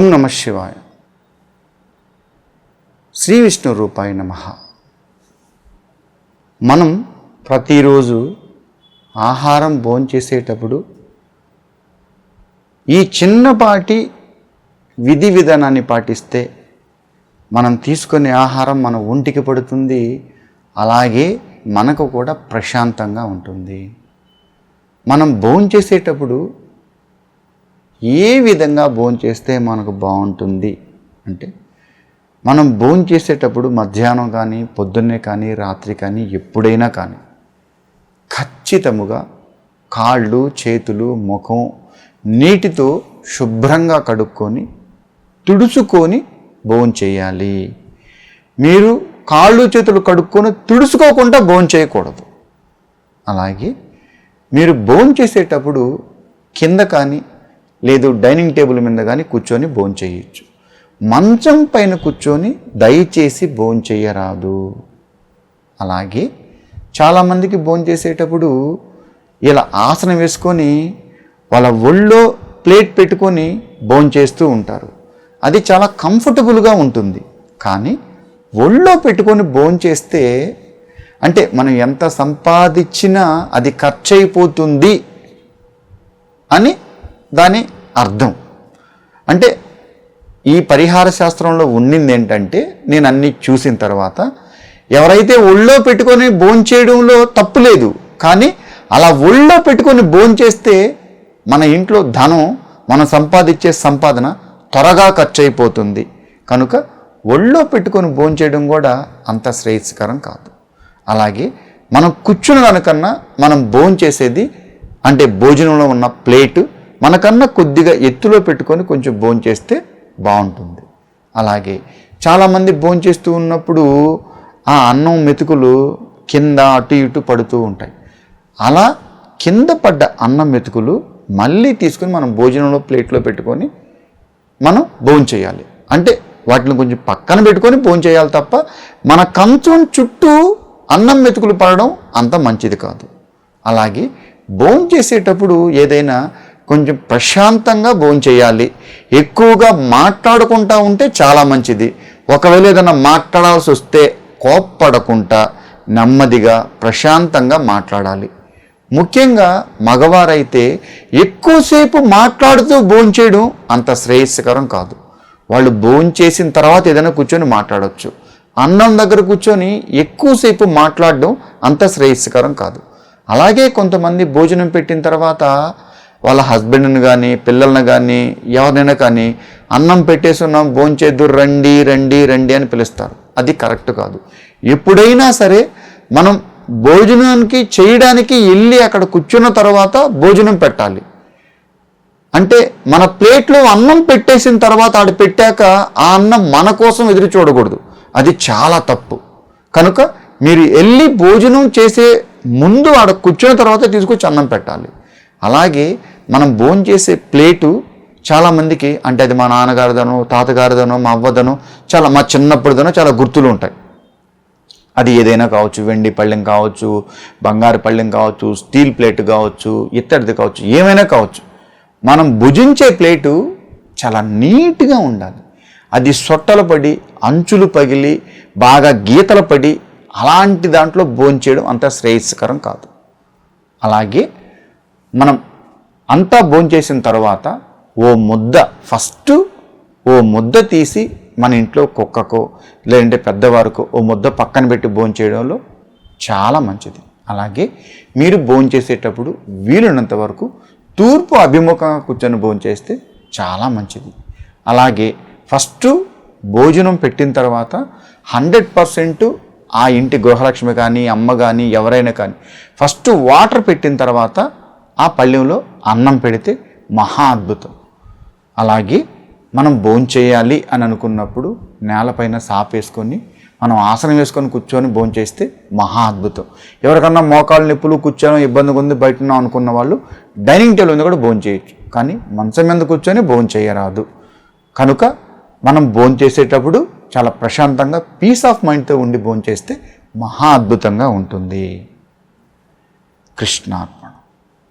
నమ శివాయ. శ్రీ విష్ణు రూపాయ నమ. మనం ప్రతిరోజు ఆహారం భోంచేసేటప్పుడు ఈ చిన్నపాటి విధి విధానాన్ని పాటిస్తే మనం తీసుకునే ఆహారం మన ఒంటికి పడుతుంది అలాగే మనకు కూడా ప్రశాంతంగా ఉంటుంది. మనం భోంచేసేటప్పుడు ఏ విధంగా భోంచేస్తే మనకు బాగుంటుంది. అంటే మనం భోంచేసేటప్పుడు మధ్యాహ్నం కానీ పొద్దున్నే కానీ రాత్రి కానీ ఎప్పుడైనా కానీ ఖచ్చితముగా కాళ్ళు చేతులు ముఖం నీటితో శుభ్రంగా కడుక్కొని తుడుచుకొని భోంచేయాలి మీరు కాళ్ళు చేతులు కడుక్కొని తుడుచుకోకుండా భోంచేయకూడదు అలాగే మీరు భోంచేసేటప్పుడు కింద కానీ లేదు డైనింగ్ టేబుల్ మీద కానీ కూర్చొని భోంచేయచ్చు మంచం పైన కూర్చొని దయచేసి భోంచేయరాదు అలాగే చాలామందికి భోంచేసేటప్పుడు ఇలా ఆసనం వేసుకొని వాళ్ళ ఒళ్ళో ప్లేట్ పెట్టుకొని భోంచేస్తూ ఉంటారు. అది చాలా కంఫర్టబుల్గా ఉంటుంది. కానీ ఒళ్ళో పెట్టుకొని భోంచేస్తే అంటే మనం ఎంత సంపాదించినా అది ఖర్చు అయిపోతుంది అని దాని అర్థం. అంటే ఈ పరిహార శాస్త్రంలో ఉండింది ఏంటంటే నేను అన్ని చూసిన తర్వాత ఎవరైతే ఒళ్ళో పెట్టుకొని భోంచేయడంలో తప్పు లేదు కానీ అలా ఒళ్ళో పెట్టుకొని భోంచేస్తే మన ఇంట్లో ధనం మనం సంపాదించే సంపాదన త్వరగా ఖర్చు అయిపోతుంది కనుక ఒళ్ళో పెట్టుకొని భోంచేయడం కూడా అంత శ్రేయస్కరం కాదు. అలాగే మనం కూర్చున్న దానికన్నా మనం భోంచేసేది అంటే భోజనంలో ఉన్న ప్లేటు మనకన్నా కొద్దిగా ఎత్తులో పెట్టుకొని కొంచెం భోంచేస్తే బాగుంటుంది. అలాగే చాలామంది భోంచేస్తూ ఉన్నప్పుడు ఆ అన్నం మెతుకులు కింద అటు ఇటు పడుతూ ఉంటాయి. అలా కింద పడ్డ అన్నం మెతుకులు మళ్ళీ తీసుకొని మనం భోజనంలో ప్లేట్లో పెట్టుకొని మనం భోంచేయాలి అంటే వాటిని కొంచెం పక్కన పెట్టుకొని భోంచేయాలి తప్ప మన కంచం చుట్టూ అన్నం మెతుకులు పడడం అంత మంచిది కాదు. అలాగే భోంచేసేటప్పుడు ఏదైనా కొంచెం ప్రశాంతంగా భోంచేయాలి ఎక్కువగా మాట్లాడుకుంటా ఉంటే చాలా మంచిది. ఒకవేళ ఏదైనా మాట్లాడాల్సి వస్తే కోప్పడకుండా నెమ్మదిగా ప్రశాంతంగా మాట్లాడాలి. ముఖ్యంగా మగవారైతే ఎక్కువసేపు మాట్లాడుతూ భోంచేయడం అంత శ్రేయస్కరం కాదు. వాళ్ళు భోంచేసిన తర్వాత ఏదైనా కూర్చొని మాట్లాడవచ్చు అన్నం దగ్గర కూర్చొని ఎక్కువసేపు మాట్లాడడం అంత శ్రేయస్కరం కాదు. అలాగే కొంతమంది భోజనం పెట్టిన తర్వాత వాళ్ళ హస్బెండ్ని కానీ పిల్లల్ని కానీ ఎవరినైనా కానీ అన్నం పెట్టేసున్నాం భోంచేద్దు రండి రండి రండి అని పిలుస్తారు. అది కరెక్ట్ కాదు. ఎప్పుడైనా సరే మనం భోజనానికి చేయడానికి వెళ్ళి అక్కడ కూర్చున్న తర్వాత భోజనం పెట్టాలి. అంటే మన ప్లేట్లో అన్నం పెట్టేసిన తర్వాత ఆడు పెట్టాక ఆ అన్నం మన కోసం ఎదురు చూడకూడదు. అది చాలా తప్పు. కనుక మీరు వెళ్ళి భోజనం చేసే ముందు ఆడ కూర్చున్న తర్వాత తీసుకొచ్చి అన్నం పెట్టాలి. అలాగే మనం భోజనం చేసే ప్లేటు చాలామందికి అంటే అది మా నాన్నగారిదనో తాతగారిదనో మా అవ్వదనో చాలా మా చిన్నప్పుడుదనో చాలా గుర్తులు ఉంటాయి. అది ఏదైనా కావచ్చు వెండి పళ్ళెం కావచ్చు బంగారు పళ్ళెం కావచ్చు స్టీల్ ప్లేట్ కావచ్చు ఇత్తడిది కావచ్చు ఏమైనా కావచ్చు. మనం భుజించే ప్లేటు చాలా నీట్గా ఉండాలి. అది సొట్టలు పడి అంచులు పగిలి బాగా గీతలు పడి అలాంటి దాంట్లో భోంచేయడం అంత శ్రేయస్కరం కాదు. అలాగే మనం అంతా భోంచేసిన తర్వాత ఓ ముద్ద ఫస్ట్ ఓ ముద్ద తీసి మన ఇంట్లో కుక్కకో లేదంటే పెద్దవారికో ఓ ముద్ద పక్కన పెట్టి భోంచేయడంలో చాలా మంచిది. అలాగే మీరు భోంచేసేటప్పుడు వీలున్నంత వరకు తూర్పు అభిముఖంగా కూర్చొని భోంచేస్తే చాలా మంచిది. అలాగే ఫస్ట్ భోజనం పెట్టిన తర్వాత హండ్రెడ్ పర్సెంట్ ఆ ఇంటి గృహలక్ష్మి కానీ అమ్మ కానీ ఎవరైనా కానీ ఫస్ట్ వాటర్ పెట్టిన తర్వాత ఆ పళ్ళెంలో అన్నం పెడితే మహా అద్భుతం. అలాగే మనం భోంచేయాలి అని అనుకున్నప్పుడు నేలపైన సాప్ వేసుకొని మనం ఆసనం వేసుకొని కూర్చొని భోంచేస్తే మహా అద్భుతం. ఎవరికన్నా మోకాళ్ళ నొప్పులు కూర్చోవడం ఇబ్బందిగా ఉంది బయట ఉన్నాం అనుకున్న వాళ్ళు డైనింగ్ టేబుల్ మీద కూడా భోంచేయచ్చు కానీ మంచం మీద కూర్చొని భోంచేయరాదు కనుక మనం భోంచేసేటప్పుడు చాలా ప్రశాంతంగా పీస్ ఆఫ్ మైండ్తో ఉండి భోంచేస్తే మహా అద్భుతంగా ఉంటుంది. కృష్ణ